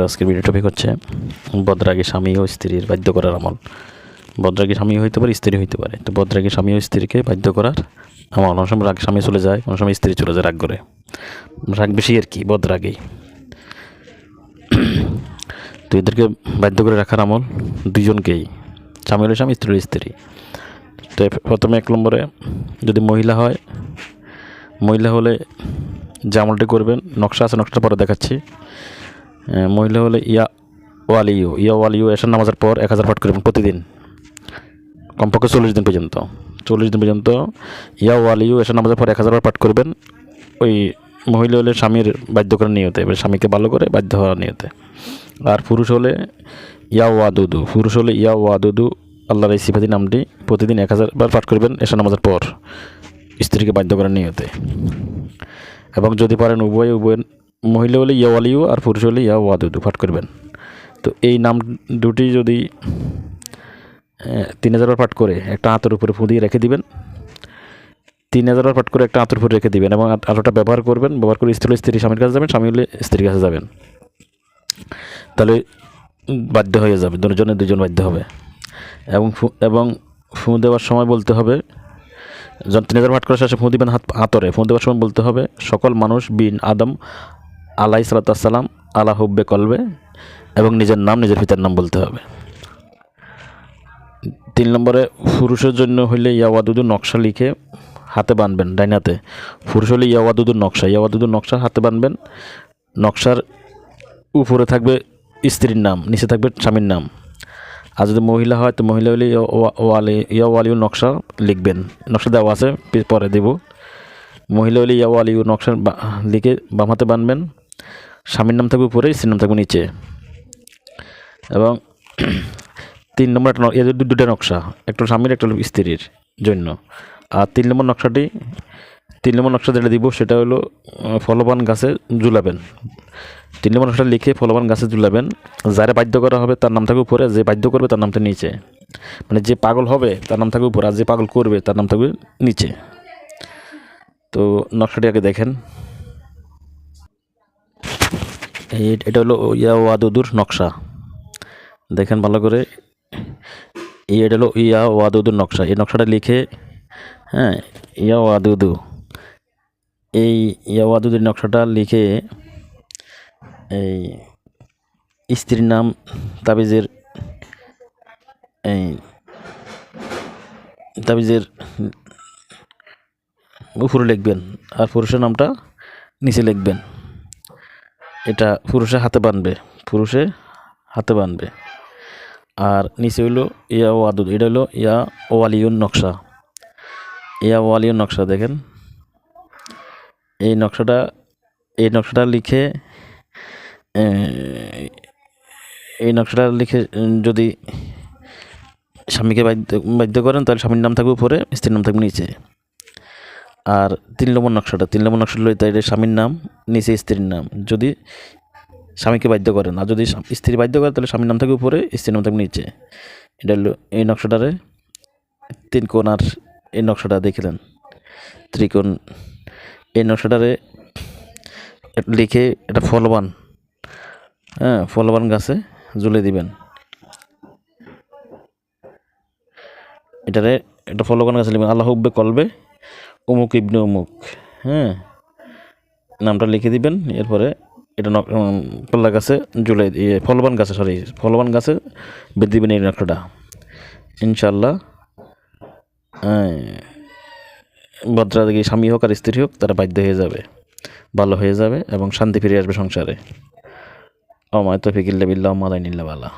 আজকের video topic হচ্ছে বদরাগী স্বামী ও স্ত্রীর বাধ্য করার আমল। বদরাগী স্বামী হইতে পারে, স্ত্রী হইতে পারে। তো বদরাগী স্বামী ও স্ত্রীকে বাধ্য করার আমল। অনেক সময় রাগ স্বামী চলে যায় অনেক সময় স্ত্রী চলে যায় রাগ করে। রাগ বেশি আর কি, বদরাগী। তো এদেরকে বাধ্য করে রাখার আমল দুজনকেই স্বামী হলে স্বামী, স্ত্রী স্ত্রী। তো প্রথমে এক নম্বরে, যদি মহিলা হয়, মহিলা হলে যে আমলটি করবেন, নকশা আছে নকশাটা পরে দেখাচ্ছি। মহিলা হলে ইয়া ওয়ালিউ। ইয়া ওয়ালিউ এসার নামাজের পর এক হাজার পাঠ করবেন প্রতিদিন। কমপক্ষে চল্লিশ দিন পর্যন্ত। চল্লিশ দিন পর্যন্ত ইয়া ওয়ালিউ এসার নামাজের পর এক হাজার পাঠ করবেন ওই মহিলা হলে স্বামীর বাধ্য করার নিয়তে, এবার স্বামীকে ভালো করে বাধ্য হওয়ার নিয়তে। আর পুরুষ হলে ইয়া ওয়াদুদু। পুরুষ হলে ইয়া ওয়াদুদু, আল্লাহর এই নামটি প্রতিদিন এক হাজার বার পাঠ করবেন এসার নামাজের পর স্ত্রীকে বাধ্য করার নিয়তে। এবং যদি পারেন উভয় উভয় মহিলা হলে ইয়া ওয়ালিউ আর পুরুষ হলে ইয়া ওয়াদুদু পাঠ করবেন। তো এই নাম দুটি যদি তিন হাজার বার পাঠ করে একটা হাতের উপরে ফুঁ দিয়ে রেখে দিবেন। তিন হাজার বার পাঠ করে একটা হাতের উপরে রেখে দিবেন এবং আলোটা ব্যবহার করবেন, ব্যবহার করে স্ত্রী স্ত্রী স্বামীর কাছে যাবেন, স্বামী হলে স্ত্রীর কাছে যাবেন। তাহলে বাধ্য হয়ে যাবে, দুজনে দুজন বাধ্য হবে। এবং এবং ফুঁ দেওয়ার সময় বলতে হবে, যখন তিন হাজার পাঠ করার শেষে ফুঁ দিবেন হাত হাতরে ফুঁ দেওয়ার সময় বলতে হবে, সকল মানুষ বিন আদম আলাই সালাতাম আলা হুব্বে কলবে এবং নিজের নাম, নিজের পিতার নাম বলতে হবে। তিন নম্বরে, পুরুষের জন্য হইলে ইয়াওয়াদুদু নকশা লিখে হাতে বানবেন ডাইনাতে পুরুষ হলে ইয়াওয়াদুদুর নকশা ইয়াওয়াদুদুর নকশা হাতে বানবেন। নকশার উপরে থাকবে স্ত্রীর নাম, নিচে থাকবে স্বামীর নাম। আর যদি মহিলা হয়, তো মহিলা হলে ওয়া- ওয়ালি ইয়া ওয়ালিউ নকশা লিখবেন। নকশা দেওয়া আছে, পরে দেব। মহিলা হলে ইয়া ওয়ালিউ নকশা লিখে বাম হাতে বানবেন। স্বামীর নাম থাকবে উপরে, স্ত্রীর নাম থাকবে নিচে। এবং তিন নম্বর একটা এদের দুটো নকশা, একটা স্বামীর, একটা স্ত্রীর জন্য। আর তিন নম্বর নকশাটি, তিন নম্বর নকশা যেটা দিব সেটা হলো ফলবান গাছে ঝুলাবেন। তিন নম্বর নকশা লিখে ফলবান গাছে ঝুলাবেন, যারা বাধ্য করা হবে তার নাম থাকবে উপরে, যে বাধ্য করবে তার নাম থাকবে নিচে। মানে যে পাগল হবে তার নাম থাকবে উপরে, আর যে পাগল করবে তার নাম থাকবে নিচে। তো নকশাটি আগে দেখেন। এটা হলো ইয়া ওয়াদুদুর নকশা। দেখেন ভালো করে। এই এটা হলো ইয়া ওয়াদুদুর নকশা। এই নকশাটা লিখে হ্যাঁ ইয়া ওয়াদুদু এই ইয়া ওয়াদুদুর নকশাটা লিখে এই স্ত্রীর নাম তাবিজের, এই তাবিজের উপরে লিখবেন আর পুরুষের নামটা নিচে লিখবেন। এটা পুরুষে হাতে বানবে পুরুষে হাতে বানবে। আর নিচে হইল ইয়া ওয়াদুদ, এটা হলো ইয়া ওয়ালিউন নকশা। ইয়া ওয়ালিউন নকশা, দেখেন। এই নকশাটা এই নকশাটা লিখে এই নকশাটা লিখে, যদি স্বামীকে বাধ্য বাধ্য করেন, তাহলে স্বামীর নাম থাকবে উপরে, স্ত্রীর নাম থাকবে নিচে। আর তিন নম্বর নকশাটা। তিন নম্বর নকশা লই তাই স্বামীর নাম, নিচে স্ত্রীর নাম। যদি স্বামীকে বাধ্য করেন, আর যদি স্ত্রী বাধ্য করে, তাহলে স্বামীর নাম থাকবে উপরে, স্ত্রীর নাম থাকবে নিচে। এটা হলো এই নকশাটারে। তিন কোণার এই নকশাটা দেখিলেন। ত্রিকোণ। এই নকশাটারে লিখে এটা ফলবান। হ্যাঁ ফলবান গাছে ঝুলে দিবেন। এটারে এটা ফলবান গাছে লিখবেন, আল্লাহ হুব্বে কলবে অমুক ইবনে অমুক হ্যাঁ? নামটা লিখে দিবেন, এরপরে এটা পল্লা গাছে জুলাই দিয়ে ফলবান গাছে সরি ফলবান গাছে বেঁধে দিবেন এই নকশাটা ইনশাল্লাহ ভদ্রা দেখি স্বামী হোক আর স্ত্রী হোক, তারা বাধ্য হয়ে যাবে, ভালো হয়ে যাবে এবং শান্তি ফিরে আসবে সংসারে। অমায় তফিকিল্লা বিল্লাহ মালাইনিল্লা বালা।